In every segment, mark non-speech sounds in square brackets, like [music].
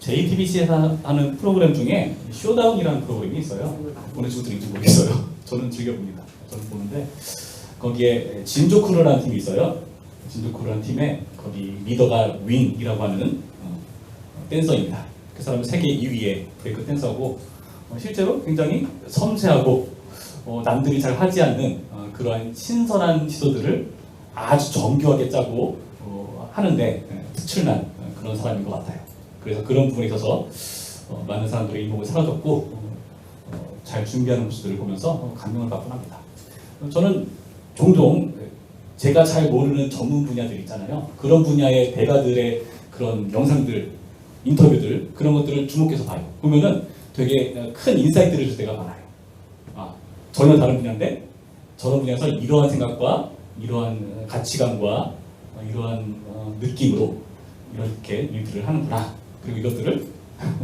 JTBC에서 하는 프로그램 중에 쇼다운이라는 프로그램이 있어요. 오늘 친구 들인지 모르겠어요. 저는 즐겨봅니다. 저는 보는데 거기에 진조쿠르라는 팀이 있어요. 진조쿠르라는 팀에 거기 리더가 윙이라고 하는 어, 댄서입니다. 그 사람은 세계 2위의 브레이크 댄서고 어, 실제로 굉장히 섬세하고 어, 남들이 잘 하지 않는 어, 그러한 신선한 시도들을 아주 정교하게 짜고 어, 하는데 예, 특출난 어, 그런 사람인 것 같아요. 그래서 그런 부분에 있어서 어, 많은 사람들의 이목을 사로잡고 어, 어, 잘 준비하는 모습들을 보면서 어, 감명을 받곤 합니다. 어, 저는 종종 제가 잘 모르는 전문 분야들 있잖아요. 그런 분야의 대가들의 그런 영상들, 인터뷰들 그런 것들을 주목해서 봐요. 보면은 되게 어, 큰 인사이트를 줄 때가 많아요. 아, 전혀 다른 분야인데 저런 분야에서 이러한 생각과 이러한 가치관과 어, 이러한 어, 느낌으로 이렇게 일들을 하는구나. 그리고 이것들을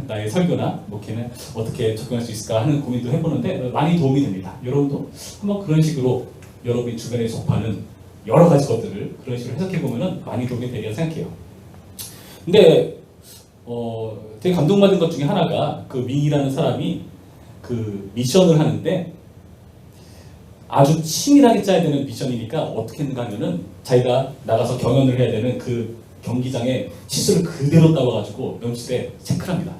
나의 설교나 목회는 어떻게 적용할 수 있을까 하는 고민도 해보는데 많이 도움이 됩니다. 여러분도 한번 그런 식으로 여러분이 주변에 접하는 여러 가지 것들을 그런 식으로 해석해 보면은 많이 도움이 되리라 생각해요. 근데 어, 되게 감동받은 것 중에 하나가 그 윙이라는 사람이 그 미션을 하는데 아주 치밀하게 짜야 되는 미션이니까 어떻게 했는가 하면은 자기가 나가서 경연을 해야 되는 그 경기장에 치수를 그대로 따와가지고 연출에 체크를 합니다.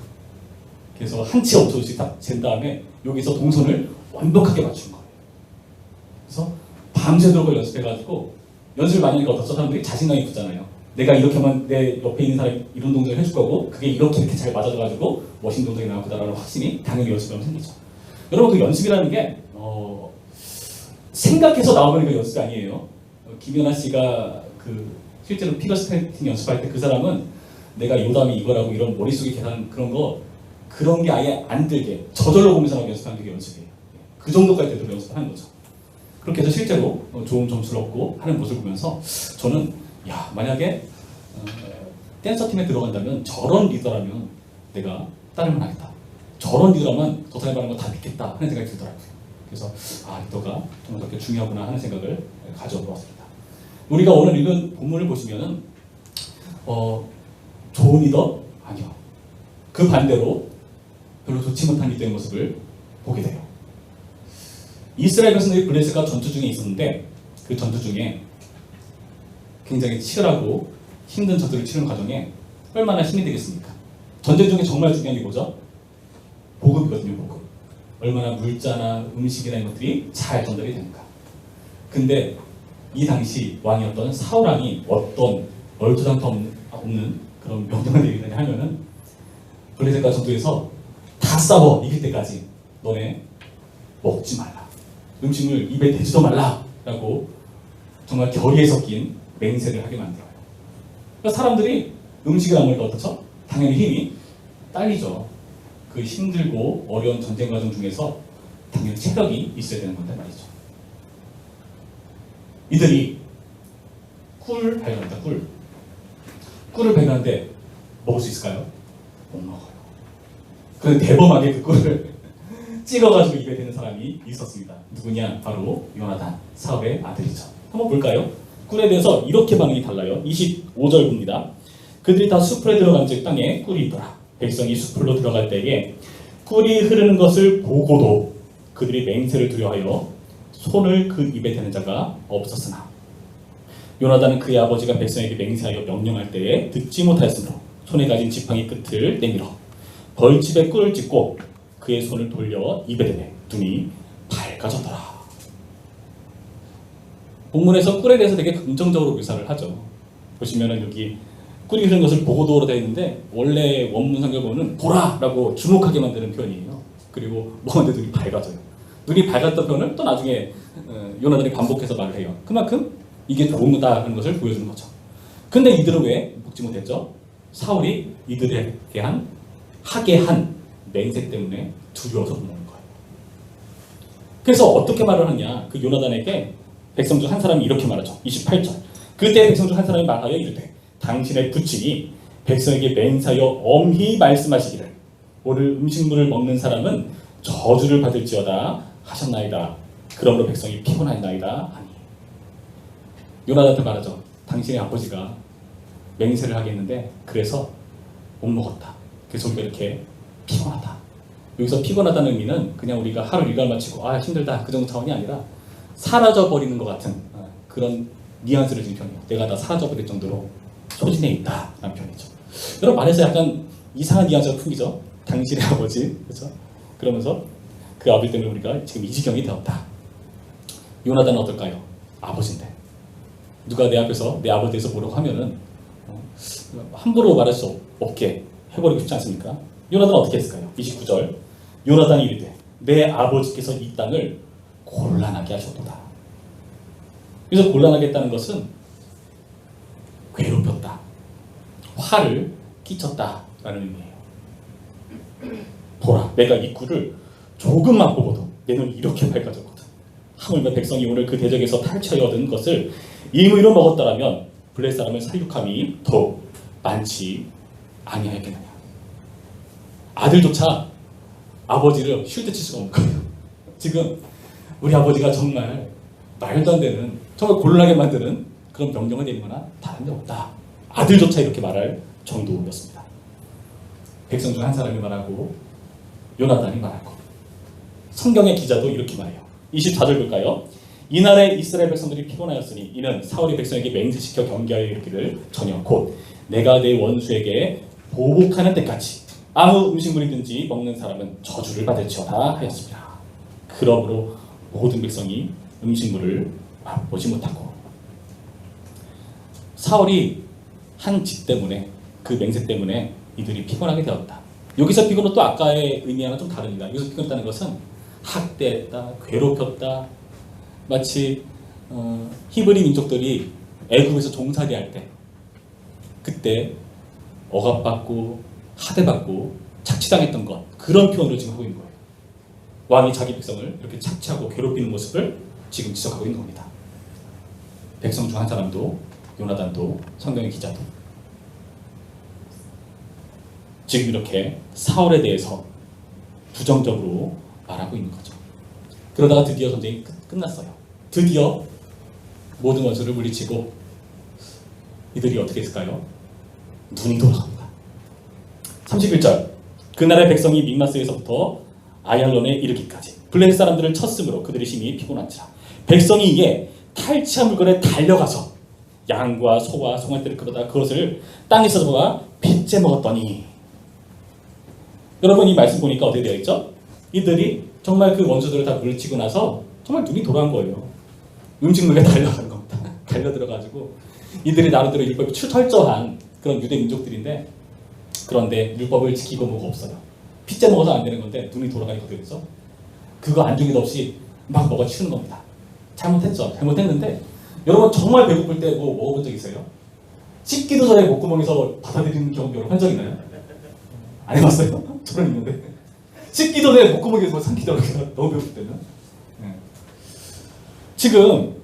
그래서 한치 없이 딱잰 다음에 여기서 동선을 완벽하게 맞춘 거예요. 그래서 밤새도록 연습해가지고 연습을 많이 하니까 어떻죠? 사람들이 자신감이 붙잖아요. 내가 이렇게 하면 내 옆에 있는 사람이 이런 동작을 해줄 거고 그게 이렇게 이렇게 잘 맞아져가지고 멋있는 동작이 나올 거다라는 확신이 당연히 연습하면 생기죠. 여러분 그 연습이라는 게 어, 생각해서 나오는 그 연습이 아니에요. 어, 김연아 씨가 그 실제로 피겨 스케이팅 연습할 때 그 사람은 내가 요담이 이거라고 이런 머릿속에 계산 그런 거 그런 게 아예 안 들게 저절로 보면서 연습하는 게 연습이에요. 그 정도까지 되도록 연습하는 거죠. 그렇게 해서 실제로 어, 좋은 점수를 얻고 하는 모습을 보면서 저는 야 만약에 어, 댄서 팀에 들어간다면 저런 리더라면 내가 따르면 하겠다. 저런 리더라면 저 사람이 말하는 거 다 믿겠다 하는 생각이 들더라고요. 그래서 아 리더가 정말 그렇게 중요하구나 하는 생각을 가져보았습니다. 우리가 오늘 읽은 본문을 보시면은 어, 좋은 리더 아니요. 그 반대로 별로 좋지 못한 리더의 모습을 보게 돼요. 이스라엘 백성들이 블레셋과 전투 중에 있었는데 그 전투 중에 굉장히 치열하고 힘든 전투를 치르는 과정에 얼마나 힘이 되겠습니까? 전쟁 중에 정말 중요한 게 뭐죠? 보급이거든요, 보급. 얼마나 물자나 음식이나 이런 것들이 잘 전달이 되는가. 근데 이 당시 왕이었던 사울왕이 어떤 얼토당토 없는, 그런 명령을 내리느냐 하면은 블레셋과 전투에서 다 싸워 이길 때까지 너네 먹지 말라. 음식을 입에 대지도 말라라고 정말 결의에 섞인 맹세를 하게 만들어요. 그러니까 사람들이 음식을 안 먹으니까 어떻죠? 당연히 힘이 딸리죠. 그 힘들고 어려운 전쟁 과정 중에서 당연히 체력이 있어야 되는 건데 말이죠. 이들이 꿀 발견한다, 꿀. 꿀을 발견하는데 먹을 수 있을까요? 못 먹어요. 그 대범하게 그 꿀을 [laughs] 찍어가지고 입에 대는 사람이 있었습니다. 누구냐? 바로 요나단, 사업의 아들이죠. 한번 볼까요? 꿀에 대해서 이렇게 반응이 달라요. 25절 봅니다. 그들이 다 숲에 들어간 즉 땅에 꿀이 있더라. 백성이 숲으로 들어갈 때에 꿀이 흐르는 것을 보고도 그들이 맹세를 두려하여 손을 그 입에 대는 자가 없었으나 요나단은 그의 아버지가 백성에게 맹세하여 명령할 때에 듣지 못하였으므로 손에 가진 지팡이 끝을 내밀어 벌집에 꿀을 찍고 그의 손을 돌려 입에 대매 눈이 밝아졌더라. 본문에서 꿀에 대해서 되게 긍정적으로 묘사를 하죠. 보시면은 여기 꿀이 흐르는 것을 보고도로 되어 있는데 원래 원문 성경어는 보라라고 주목하게 만드는 표현이에요. 그리고 먹었는데 눈이 밝아져요. 눈이 밝았던 표현을 또 나중에 어, 요나단이 반복해서 말을 해요. 그만큼 이게 좋은 거다라는 것을 보여주는 거죠. 근데 이들은 왜 먹지 못했죠? 사울이 이들에게 한 하게 한 맹세 때문에 두려워서 못 먹는 거예요. 그래서 어떻게 말을 하냐? 그 요나단에게 백성 중 한 사람이 이렇게 말하죠. 28절. 그때 백성 중 한 사람이 말하여 이르되 당신의 부친이 백성에게 맹사여 엄히 말씀하시기를 오늘 음식물을 먹는 사람은 저주를 받을지어다 하셨나이다. 그러므로 백성이 피곤하나이다 하니 요나단한테 말하죠. 당신의 아버지가 맹세를 하겠는데 그래서 못 먹었다. 그래서 이렇게 피곤하다. 여기서 피곤하다는 의미는 그냥 우리가 하루 일과를 마치고 아 힘들다 그 정도 차원이 아니라 사라져 버리는 것 같은 어, 그런 뉘앙스를 지금 표현해요. 내가 다 사라져 버릴 정도로 소진해 있다 라는 표현이죠. 여러분 말에서 약간 이상한 뉘앙스가 풍기죠. 당신의 [laughs] 아버지 그렇죠? 그러면서 그 아버지 때문에 우리가 지금 이 지경이 되었다. 요나단은 어떨까요? 아버지인데 누가 내 앞에서 내 아버지에 대해서 뭐라고 하면은 어, 함부로 말할 수 없- 없게 해버리고 싶지 않습니까? 요나단은 어떻게 했을까요? 29절 요나단이 이르되 내 아버지께서 이 땅을 곤란하게 하셨도다. 그래서 곤란하게 했다는 것은 괴롭혔다. 화를 끼쳤다라는 의미예요. 보라, 내가 이 꿀을 조금만 보고도 내 눈이 이렇게 밝아졌거든. 하물며 백성이 오늘 그 대적에서 탈취하여 얻은 것을 임의로 먹었더라면 블레 사람의 살육함이 더 많지 아니하였겠느냐. 아들조차 아버지를 쉴때 칠 수가 없는 거예요. 지금 우리 아버지가 정말 말도 안 되는 정말 곤란하게 만드는 그런 명령을 내리거나 다른 데 없다. 아들조차 이렇게 말할 정도였습니다. 백성 중 한 사람이 말하고 요나단이 말하고 성경의 기자도 이렇게 말해요. 24절 볼까요? 이날에 이스라엘 백성들이 피곤하였으니 이는 사울이 백성에게 맹세시켜 경계하여 이르기를 전혀 곧 내가 내 원수에게 보복하는 때까지 아무 음식물이든지 먹는 사람은 저주를 받을지어다 하였습니다. 그러므로 모든 백성이 음식물을 맛보지 못하고 사울이 한 짓 때문에 그 맹세 때문에 이들이 피곤하게 되었다. 여기서 피곤은 또 아까의 의미와는 좀 다릅니다. 여기서 피곤했다는 것은 학대했다, 괴롭혔다, 마치 어, 히브리 민족들이 애굽에서 종살이 할 때 그때 억압받고 하대받고 착취당했던 것 그런 표현을 지금 하고 있는 거예요. 왕이 자기 백성을 이렇게 착취하고 괴롭히는 모습을 지금 지적하고 있는 겁니다. 백성 중 한 사람도 요나단도 성경의 기자도 지금 이렇게 사울에 대해서 부정적으로 말하고 있는 거죠. 그러다가 드디어 전쟁이 끝, 끝났어요. 드디어 모든 원수를 물리치고 이들이 어떻게 했을까요? 눈이 돌아갑니다. 31절 그날의 백성이 믹마스에서부터 아얄론에 이르기까지 블레셋 사람들을 쳤으므로 그들이 심히 피곤한지라 백성이 이에 탈취한 물건에 달려가서 양과 소와 송아지를 끌어다 그것을 땅에서 잡아 빚째 먹었더니 여러분 이 말씀 보니까 어떻게 되어 있죠? 이들이 정말 그 원수들을 다 물리치고 나서 정말 눈이 돌아간 거예요. 음식물에 [laughs] 달려간 겁니다. 달려 들어가지고 이들이 나름대로 율법이 철저한 그런 유대 민족들인데 그런데 율법을 지키고 뭐가 없어요. 피자 먹어서 안 되는 건데 눈이 돌아가니까 됐어? 그거 안중에도 없이 막 먹어 치우는 겁니다. 잘못했죠. 잘못했는데 여러분 정말 배고플 때 뭐 먹어본 적 있어요? 씻기도 전에 목구멍에서 받아들이는 경우 여러분 한 적 있나요? 안 해봤어요? [laughs] 저는 있는데 씻기도 전에 목구멍에서 뭐 삼키더라고요. 너무 배고플 때는. 네. 지금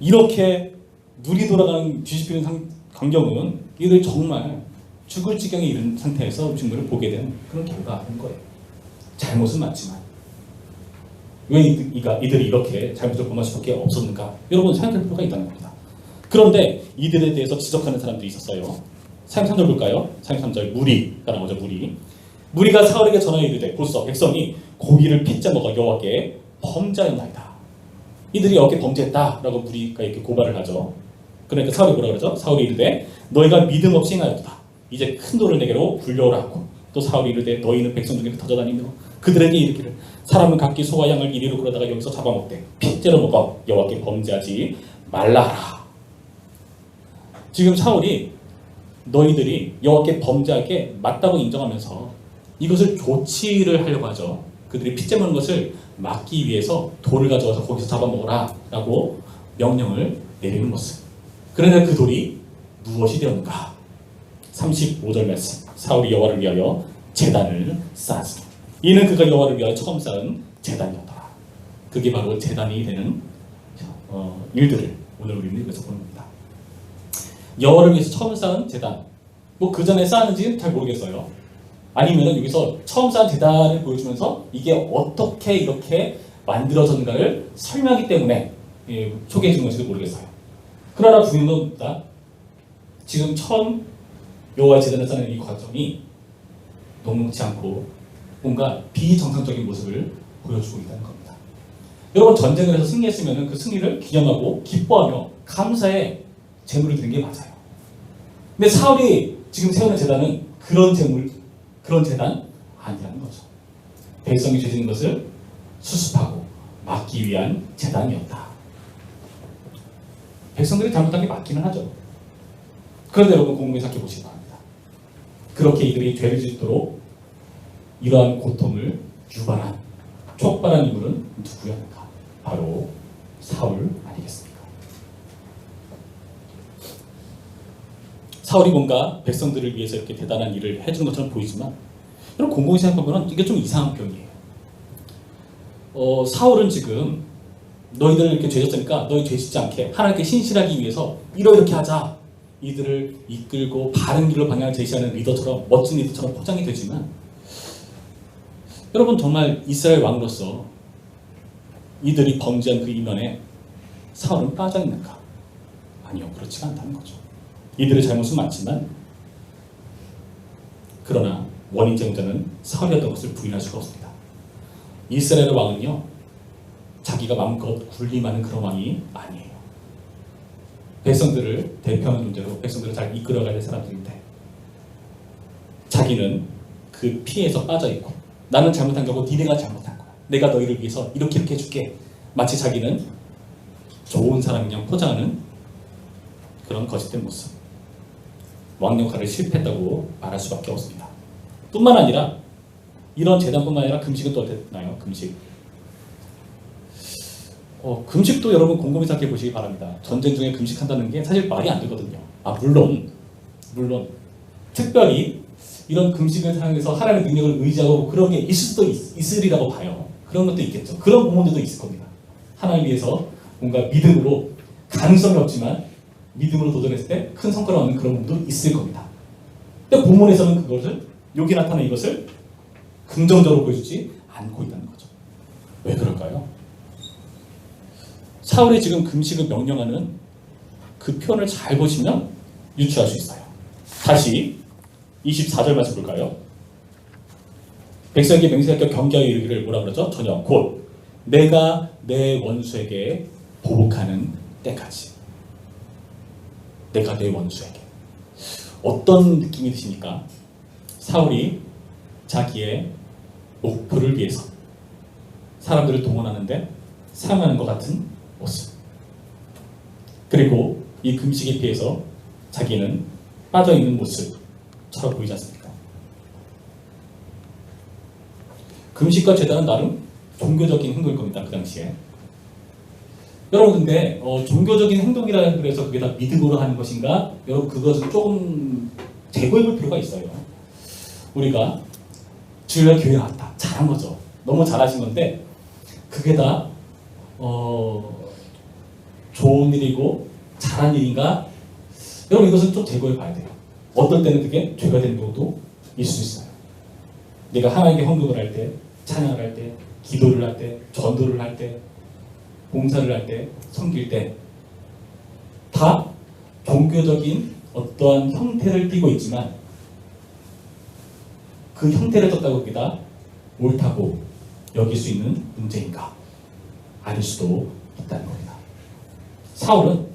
이렇게 눈이 돌아가는 뒤집히는 상, 광경은 이들 정말 죽을 지경에 이른 상태에서 음식물을 보게 된 그런 결과인 거예요. 잘못은 맞지만 왜 이들이 이렇게 잘못을 범할 수밖에 없었는가? 여러분 생각할 필요가 있다는 겁니다. 그런데 이들에 대해서 지적하는 사람들이 있었어요. 33절 볼까요? 33절 무리가 나오죠. 무리. 무리가 사울에게 전하여 이르되 보소 백성이 고기를 핏째 먹어 여호와께 범죄하였나이다. 이들이 어떻게 범죄했다라고 무리가 이렇게 고발을 하죠. 그러니까 사울이 뭐라 그러죠? 사울이 이르되 너희가 믿음 없이 행하였다. 이제 큰 돌을 내게로 불려오라 하고 또 사울이 이르되 너희는 백성 중에 터져다니며 그들에게 이르기를 사람은 각기 소와 양을 이리로 그러다가 여기서 잡아먹되 핏째로 먹어 여호와께 범죄하지 말라 하라. 지금 사울이 너희들이 여호와께 범죄하게 맞다고 인정하면서 이것을 조치를 하려고 하죠. 그들이 핏째 먹는 것을 막기 위해서 돌을 가져와서 거기서 잡아먹어라 라고 명령을 내리는 모습. 그러나 그 돌이 무엇이 되었는가? 35절 말씀. 사울이 여호와를 위하여 제단을 쌓았으니 이는 그가 여호와를 위하여 처음 쌓은 제단이었더라. 그게 바로 제단이 되는 어, 일들을 오늘 우리는 여기서 보는 겁니다. 여호와를 위해서 처음 쌓은 제단. 뭐 그 전에 쌓았는지는 잘 모르겠어요. 아니면은 여기서 처음 쌓은 제단을 보여주면서 이게 어떻게 이렇게 만들어졌는가를 설명하기 때문에 예, 소개해 준 건지도 모르겠어요. 그러나 분명합니다. 지금 처음 여호와 제단을 쌓는 이 과정이 녹록지 않고 뭔가 비정상적인 모습을 보여주고 있다는 겁니다. 여러분 전쟁을 해서 승리했으면 그 승리를 기념하고 기뻐하며 감사의 제물을 드리는 게 맞아요. 근데 사울이 지금 세우는 재단은 그런 제물, 그런 재단 아니라는 거죠. 백성이 죄진 것을 수습하고 막기 위한 재단이었다. 백성들이 잘못한 게 맞기는 하죠. 그런데 여러분 곰곰이 생각해 보시기 바랍니다. 그렇게 이들이 죄를 짓도록 이러한 고통을 유발한 촉발한 인물은 누구였는가? 바로 사울 아니겠습니까? 사울이 뭔가 백성들을 위해서 이렇게 대단한 일을 해준 것처럼 보이지만 여러분 곰곰이 생각해보면 이게 좀 이상한 표현이에요. 어, 사울은 지금 너희들을 이렇게 죄졌으니까 너희 죄짓지 않게 하나님께 신실하기 위해서 이러이렇게 하자 이들을 이끌고 바른 길로 방향을 제시하는 리더처럼 멋진 리더처럼 포장이 되지만 여러분 정말 이스라엘 왕으로서 이들이 범죄한 그 이면에 사울은 빠져 있는가? 아니요 그렇지가 않다는 거죠. 이들의 잘못은 맞지만 그러나 원인 제공자는 사울이었던 것을 부인할 수가 없습니다. 이스라엘 왕은요 자기가 마음껏 군림하는 그런 왕이 아니에요. 백성들을 대표하는 존재로 백성들을 잘 이끌어가야 될 사람들인데 자기는 그 피해에서 빠져 있고 나는 잘못한 거고 니네가 잘못한 거야. 내가 너희를 위해서 이렇게 이렇게 해줄게. 마치 자기는 좋은 사람이냐 포장하는 그런 거짓된 모습. 왕 역할을 실패했다고 말할 수밖에 없습니다. 뿐만 아니라 이런 재단뿐만 아니라 금식은 또 어땠나요? 금식. 어, 금식도 여러분 곰곰이 생각해 보시기 바랍니다. 전쟁 중에 금식한다는 게 사실 말이 안 되거든요. 아 물론 물론 특별히 이런 금식을 사용해서 하나님의 능력을 의지하고 그런 게 있을 수도 있, 있으리라고 봐요. 그런 것도 있겠죠. 그런 부분들도 있을 겁니다. 하나님 위해서 뭔가 믿음으로 가능성이 없지만 믿음으로 도전했을 때 큰 성과를 얻는 그런 부분도 있을 겁니다. 근데 본문에서는 그것을 여기 나타난 이것을 긍정적으로 보여주지 않고 있다는 거죠. 왜 그럴까요? 사울이 지금 금식을 명령하는 그 표현을 잘 보시면 유추할 수 있어요. 다시 24절 말씀 볼까요? 백성에게 맹세하여 경계하여 이르기를 뭐라 그러죠? 전혀 곧 내가 내 원수에게 보복하는 때까지 내가 내 원수에게 어떤 느낌이 드십니까? 사울이 자기의 목표를 위해서 사람들을 동원하는데 사용하는 것 같은 모습 그리고 이 금식에 비해서 자기는 빠져있는 모습처럼 보이지 않습니까? 금식과 제단은 나름 종교적인 행동일 겁니다. 그 당시에. 여러분 근데 어, 종교적인 행동이라 그래서 그게 다 믿음으로 하는 것인가? 여러분 그것은 조금 재고해 볼 필요가 있어요. 우리가 주일날 교회 나왔다. 잘한 거죠. 너무 잘하신 건데 그게 다 어, 좋은 일이고 잘한 일인가? 여러분 이것은 좀 재고해 봐야 돼요. 어떨 때는 그게 죄가 되는 경우도 있을 수 있어요. 내가 하나님께 헌금을 할 때, 찬양을 할 때, 기도를 할 때, 전도를 할 때, 봉사를 할 때, 섬길 때, 다 종교적인 어떠한 형태를 띠고 있지만 그 형태를 떴다고 그게 다 옳다고 여길 수 있는 문제인가? 아닐 수도 있다는 겁니다. 사울은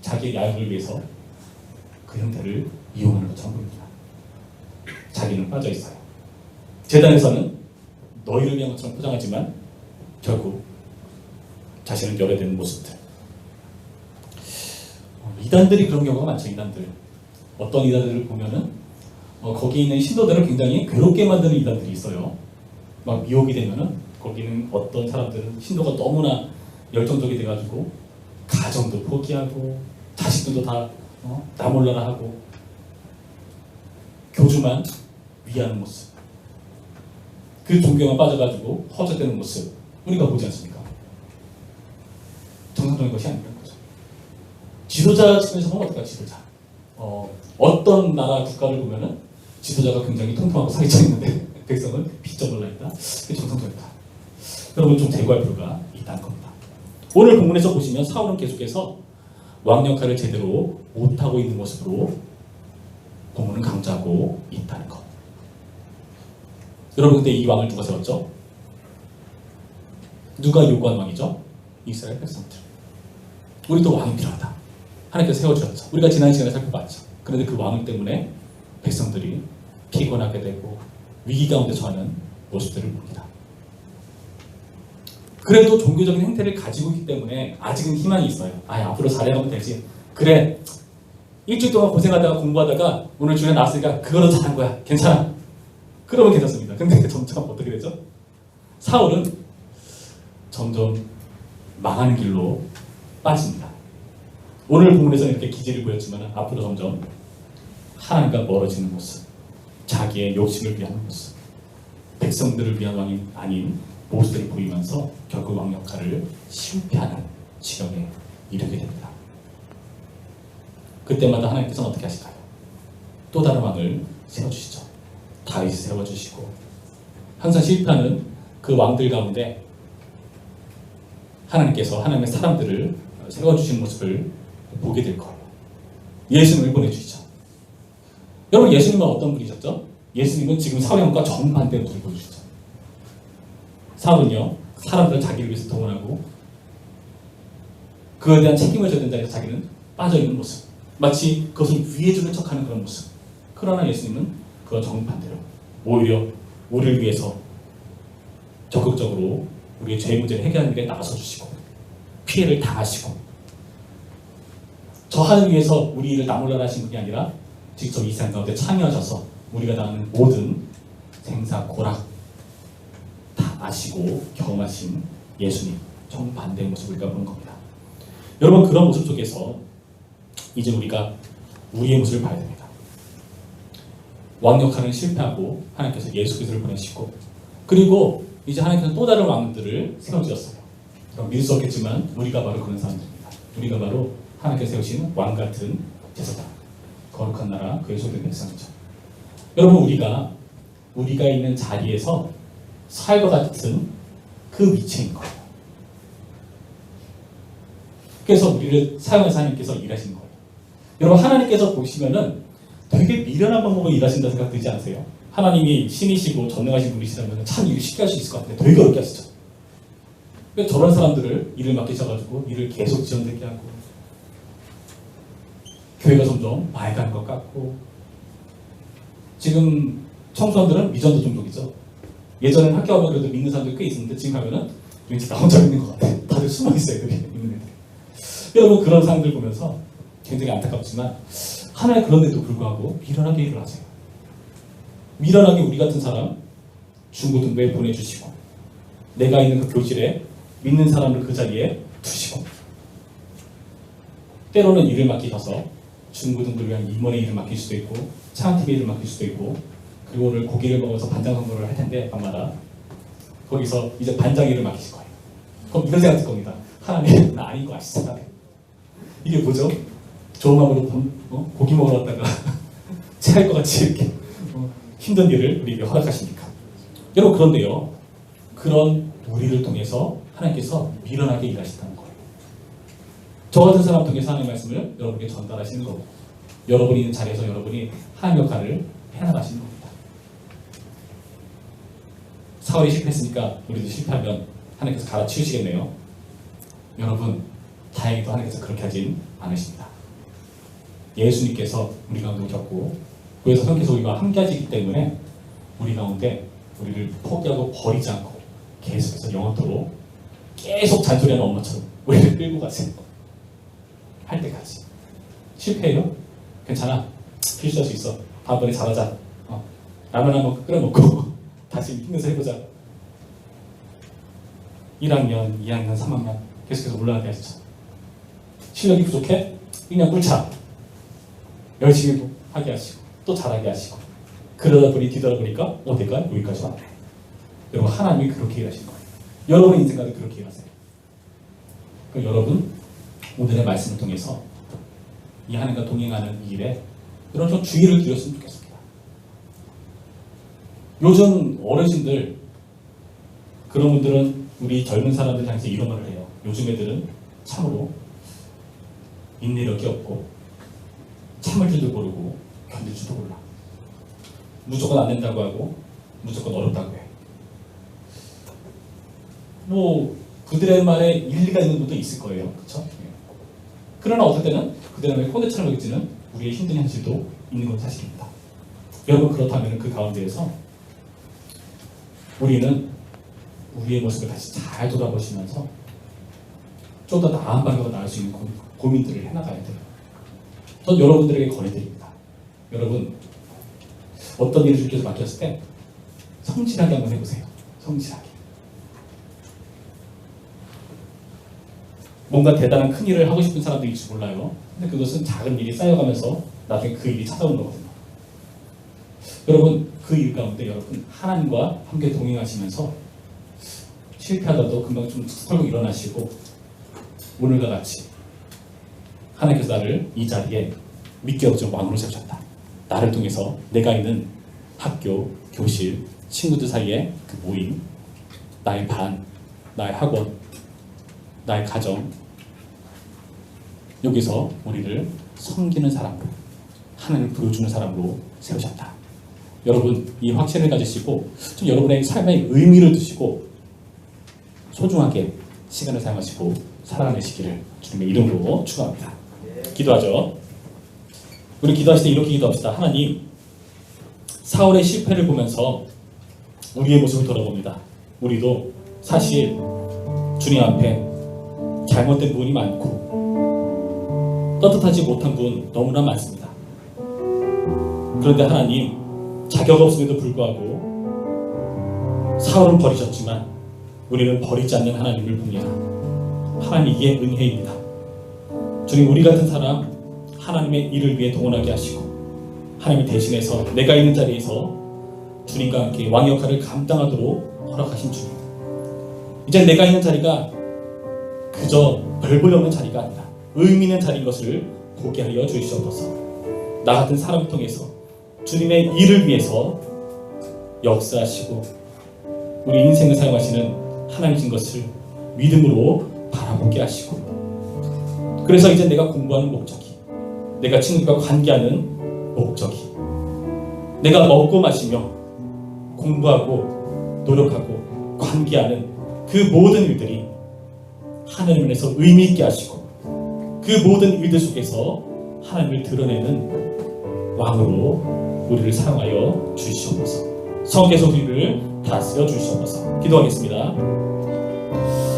자기의 야욕을 위해서 그 형태를 이용하는 것처럼 보입니다. 자기는 빠져 있어요. 재단에서는 너희를 위한 것처럼 포장하지만 결국 자신은 열애되는 모습들. 어, 이단들이 그런 경우가 많죠. 이단들. 어떤 이단들을 보면은 어, 거기 있는 신도들을 굉장히 괴롭게 만드는 이단들이 있어요. 막 미혹이 되면은 거기는 어떤 사람들은 신도가 너무나 열정적이 돼가지고 가정도 포기하고 자식들도 다 어? 나 몰라라 하고 교주만 위하는 모습. 그 종교만 빠져가지고 허전되는 모습 우리가 보지 않습니까? 정상적인 것이 아니라는 거죠. 지도자 측면에서 보면 어떨까 지도자. 어, 어떤 나라 국가를 보면은 지도자가 굉장히 통통하고 쪄 있는데 백성은 피쩍 올라 있다. 그게 정상적이다. 여러분 좀 제거할 필요가 있다는 겁니다. 오늘 본문에서 보시면 사울은 계속해서 왕 역할을 제대로 못하고 있는 모습으로 본문을 강조하고 있다는 것. 여러분 그때 이 왕을 누가 세웠죠? 누가 요구한 왕이죠? 이스라엘 백성들. 우리도 왕이 필요하다. 하나님께서 세워주셨죠. 우리가 지난 시간에 살펴봤죠. 그런데 그 왕 때문에 백성들이 피곤하게 되고 위기 가운데 처하는 모습들을 봅니다. 그래도 종교적인 행태를 가지고 있기 때문에 아직은 희망이 있어요. 아, 앞으로 잘해가면 되지. 그래. 일주일 동안 고생하다가 공부하다가 오늘 주에 나왔으니까 그거로 잘한 거야. 괜찮아. 그러면 괜찮습니다. 근데 점점 어떻게 되죠? 사울은 점점 망하는 길로 빠집니다. 오늘 본문에서는 이렇게 기질을 보였지만 앞으로 점점 하나님과 멀어지는 모습, 자기의 욕심을 위한 모습, 백성들을 위한 왕이 아닌 모습들을 보이면서 결국 왕 역할을 실패하는 지경에 이르게 됩니다. 그때마다 하나님께서는 어떻게 하실까요? 또 다른 왕을 세워주시죠. 다윗을 세워주시고 항상 실패하는 그 왕들 가운데 하나님께서 하나님의 사람들을 세워주신 모습을 보게 될 거예요. 예수님을 보내주시죠. 여러분 예수님은 어떤 분이셨죠? 예수님은 지금 사울의 왕과 정반대의 모습을 보여주시죠. 사울은요 사람들은 자기를 위해서 동원하고 그에 대한 책임을 져야 된다 해서 자기는 빠져있는 모습 마치 그것을 위해주는 척하는 그런 모습 그러나 예수님은 그와 정반대로 오히려 우리를 위해서 적극적으로 우리의 죄 문제를 해결하는 일에 나서 주시고 피해를 당하시고 저 하늘 위해서 우리 일을 나몰라라 하신 분이 아니라 직접 이 세상 가운데 참여하셔서 우리가 당하는 모든 생사 고락 다 아시고 경험하신 예수님 정반대의 모습을 우리가 보는 겁니다. 여러분 그런 모습 속에서 이제 우리가 우리의 모습을 봐야 됩니다. 왕 역할은 실패하고 하나님께서 예수 그리스도를 보내시고 그리고 이제 하나님께서 또 다른 왕들을 세워주셨어요. 믿을 수 없겠지만 우리가 바로 그런 사람들입니다. 우리가 바로 하나님께서 세우신 왕 같은 제사장, 거룩한 나라 그의 소된 백성이죠. 여러분 우리가 우리가 있는 자리에서 살과 같은 그 위치인 거예요. 그래서 우리를 사용해서 하나님께서 일하시는 거예요. 여러분 하나님께서 보시면은 되게 미련한 방법으로 일하신다 생각 들지 않으세요? 하나님이 신이시고 전능하신 분이시라면 참 쉽게 할 수 있을 것 같아요. 되게 어렵게 하시죠. 왜 저런 사람들을 일을 맡기셔가지고 일을 계속 지연되게 하고 교회가 점점 맑은 것 같고 지금 청소년들은 미전도 종족이죠. 예전엔 학교 가면 그래도 믿는 사람들 꽤 있었는데 지금 가면은 왠지 나 혼자 믿는 것 같아. [laughs] 다들 숨어 있어요, 애들이 믿는 애들이. 여러분 그런 사람들 보면서 굉장히 안타깝지만 하나의 그런데도 불구하고 미련하게 일을 하세요. 미련하게 우리 같은 사람 중고등부에 보내주시고 내가 있는 그 교실에 믿는 사람을 그 자리에 두시고 때로는 일을 맡기셔서 중고등부를 위한 임원의 일을 맡길 수도 있고 차은팀의 일을 맡길 수도 있고 그리고 오늘 고기를 먹어서 반장 선거를 할 텐데 밤마다 거기서 이제 반장 일을 맡기실 거예요. 그럼 이런 생각 들 겁니다. 하나님 나 아닌 거 아시잖아요. 이게 뭐죠? 좋은 마음으로 돈, 어? 고기 먹으러 왔다가 [laughs] 체할 것 같이 이렇게 어, 힘든 일을 우리에게 허락하십니까? 여러분 그런데요. 그런 우리를 통해서 하나님께서 미련하게 일하신다는 거예요. 저 같은 사람 통해서 하나님의 말씀을 여러분께 전달하시는 거고 여러분이 있는 자리에서 여러분이 하나님 역할을 해나가시는 겁니다. 사울이 실패했으니까 우리도 실패하면 하나님께서 갈아치우시겠네요. 여러분 다행히도 하나님께서 그렇게 하진 않으십니다. 예수님께서 우리 가운데 오셨고 그래서 성께서 우리와 함께 하시기 때문에 우리 가운데 우리를 포기하고 버리지 않고 계속해서 영원토록 계속 잔소리하는 엄마처럼 우리를 끌고 가세요. 할 때까지. 실패해요? 괜찮아. 필수할 수 있어. 다음번에 잘하자. 어. 라면 한번 끓여 먹고 [laughs] 다시 힘내서 해보자. 1학년, 2학년, 3학년 계속해서 올라가게 하시죠. 실력이 부족해? 그냥 꿀차. 열심히 하게 하시고 또 잘하게 하시고 그러다 보니 뒤돌아보니까 어 내가 여기까지 왔네. 여러분 하나님이 그렇게 일하신 거예요. 여러분 인생과도 그렇게 일하세요. 그 여러분 오늘의 말씀을 통해서 이 하나님과 동행하는 이 일에 이런 좀 주의를 드렸으면 좋겠습니다. 요즘 어르신들 그런 분들은 우리 젊은 사람들 향해서 이런 말을 해요. 요즘 애들은 참으로 인내력이 없고 참을 줄도 모르고 견딜 줄도 몰라. 무조건 안 된다고 하고 무조건 어렵다고 해. 뭐 그들의 말에 일리가 있는 분도 있을 거예요. 그렇죠? 그러나 어떨 때는 그들의 말에 꼰대처럼 여기지는 우리의 힘든 현실도 있는 건 사실입니다. 여러분 그렇다면 그 가운데에서 우리는 우리의 모습을 다시 잘 돌아보시면서 좀 더 나은 방향으로 나갈 수 있는 고, 고민들을 해나가야 돼요. 전 여러분들에게 권해드립니다. 여러분 어떤 일을 주께서 맡겼을 때 성실하게 한번 해보세요. 성실하게. 뭔가 대단한 큰 일을 하고 싶은 사람도 있을지 몰라요. 근데 그것은 작은 일이 쌓여가면서 나중에 그 일이 찾아오는 거거든요. 여러분 그 일 가운데 여러분 하나님과 함께 동행하시면서 실패하다도 금방 좀 털고 일어나시고 오늘과 같이 하나님께서 나를 이 자리에 믿게 얻어 왕으로 세우셨다. 나를 통해서 내가 있는 학교, 교실, 친구들 사이에 그 모임, 나의 반, 나의 학원, 나의 가정 여기서 우리를 섬기는 사람으로 하나님을 보여주는 사람으로 세우셨다. 여러분 이 확신을 가지시고 좀 여러분의 삶의 의미를 두시고 소중하게 시간을 사용하시고 살아내시기를 주님의 이름으로 축원합니다. 기도하죠. 우리 기도하실 때 이렇게 기도합시다. 하나님 사울의 실패를 보면서 우리의 모습을 돌아봅니다. 우리도 사실 주님 앞에 잘못된 부분이 많고 떳떳하지 못한 부분 너무나 많습니다. 그런데 하나님 자격 없음에도 불구하고 사울은 버리셨지만 우리는 버리지 않는 하나님을 봅니다. 하나님 이게 은혜입니다. 주님 우리 같은 사람 하나님의 일을 위해 동원하게 하시고 하나님 대신해서 내가 있는 자리에서 주님과 함께 왕 역할을 감당하도록 허락하신 주님. 이제 내가 있는 자리가 그저 없는 자리가 아니라 의미 있는 자리인 것을 보게 하여 주시옵소서. 나 같은 사람을 통해서 주님의 일을 위해서 역사하시고 우리 인생을 사용하시는 하나님이신 것을 믿음으로 바라보게 하시고 그래서 이제 내가 공부하는 목적이 내가 친구들과 관계하는 목적이 내가 먹고 마시며 공부하고 노력하고 관계하는 그 모든 일들이 하나님 안에서 의미 있게 하시고 그 모든 일들 속에서 하나님을 드러내는 왕으로 우리를 사용하여 주시옵소서. 성께서 우리를 다스려 주시옵소서. 기도하겠습니다.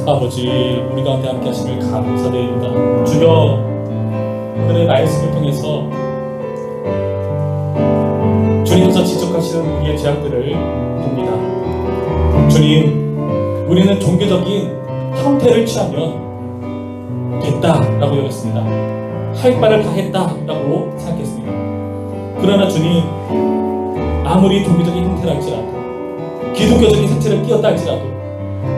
아버지, 우리 가운데 함께 하심을 감사드립니다. 주여, 오늘의 말씀을 통해서 주님께서 지적하시는 우리의 죄악들을 봅니다. 주님, 우리는 종교적인 형태를 취하면 됐다라고 여겼습니다. 할 바를 다 했다라고 생각했습니다. 그러나 주님, 아무리 종교적인 형태랄지라도 기독교적인 색채를 띄었다 할지라도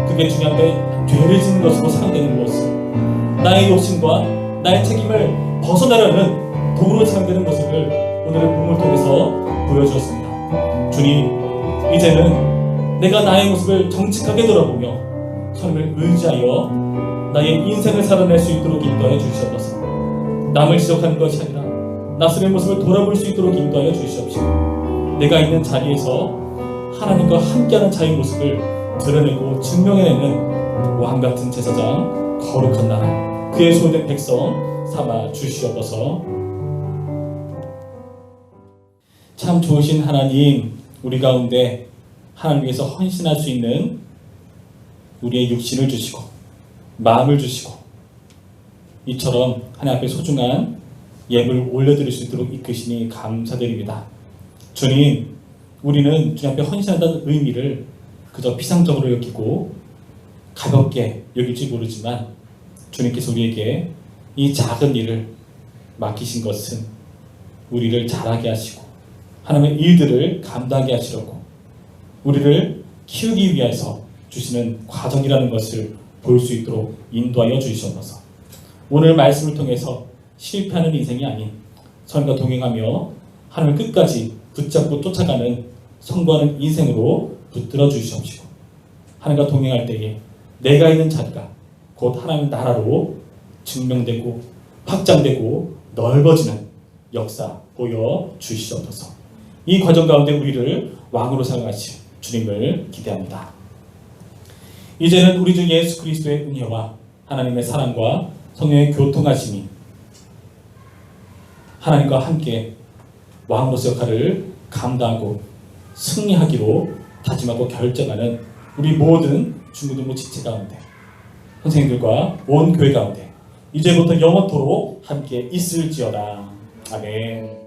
그게 주님 앞에 죄를 짓는 것으로 사용되는 것은 나의 욕심과 나의 책임을 벗어나려는 도구로 사용되는 모습을 오늘의 본문을 통해서 보여주었습니다. 주님, 이제는 내가 나의 모습을 정직하게 돌아보며 하나님을 의지하여 나의 인생을 살아낼 수 있도록 인도하여 주시옵소서. 남을 지적하는 것이 아니라 나스의 모습을 돌아볼 수 있도록 인도하여 주시옵시고 내가 있는 자리에서 하나님과 함께하는 자의 모습을 드러내고 증명해내는 왕 같은 제사장 거룩한 나라 그의 소된 백성 삼아 주시옵소서. 참 좋으신 하나님 우리 가운데 하나님 위해서 헌신할 수 있는 우리의 육신을 주시고 마음을 주시고 이처럼 하나님 앞에 소중한 예물 올려드릴 수 있도록 이끄시니 감사드립니다. 주님, 우리는 주님 앞에 헌신한다는 의미를 그저 피상적으로 여기고 가볍게 여길지 모르지만 주님께서 우리에게 이 작은 일을 맡기신 것은 우리를 잘하게 하시고 하나님의 일들을 감당하게 하시려고 우리를 키우기 위해서 주시는 과정이라는 것을 볼 수 있도록 인도하여 주시옵소서. 오늘 말씀을 통해서 실패하는 인생이 아닌 선과 동행하며 하나님을 끝까지 붙잡고 쫓아가는 성공하는 인생으로 붙들어 주시옵시고 하나님과 동행할 때에 내가 있는 자리가 곧 하나님 나라로 증명되고 확장되고 넓어지는 역사 보여 주시옵소서. 이 과정 가운데 우리를 왕으로 사용하시 주님을 기대합니다. 이제는 우리 주 예수 그리스도의 은혜와 하나님의 사랑과 성령의 교통하심이 하나님과 함께 왕으로서 역할을 감당하고 승리하기로 다짐하고 결정하는 우리 모든 중고등부 지체 가운데 선생님들과 온 교회 가운데 이제부터 영원토록 함께 있을지어다. 아멘.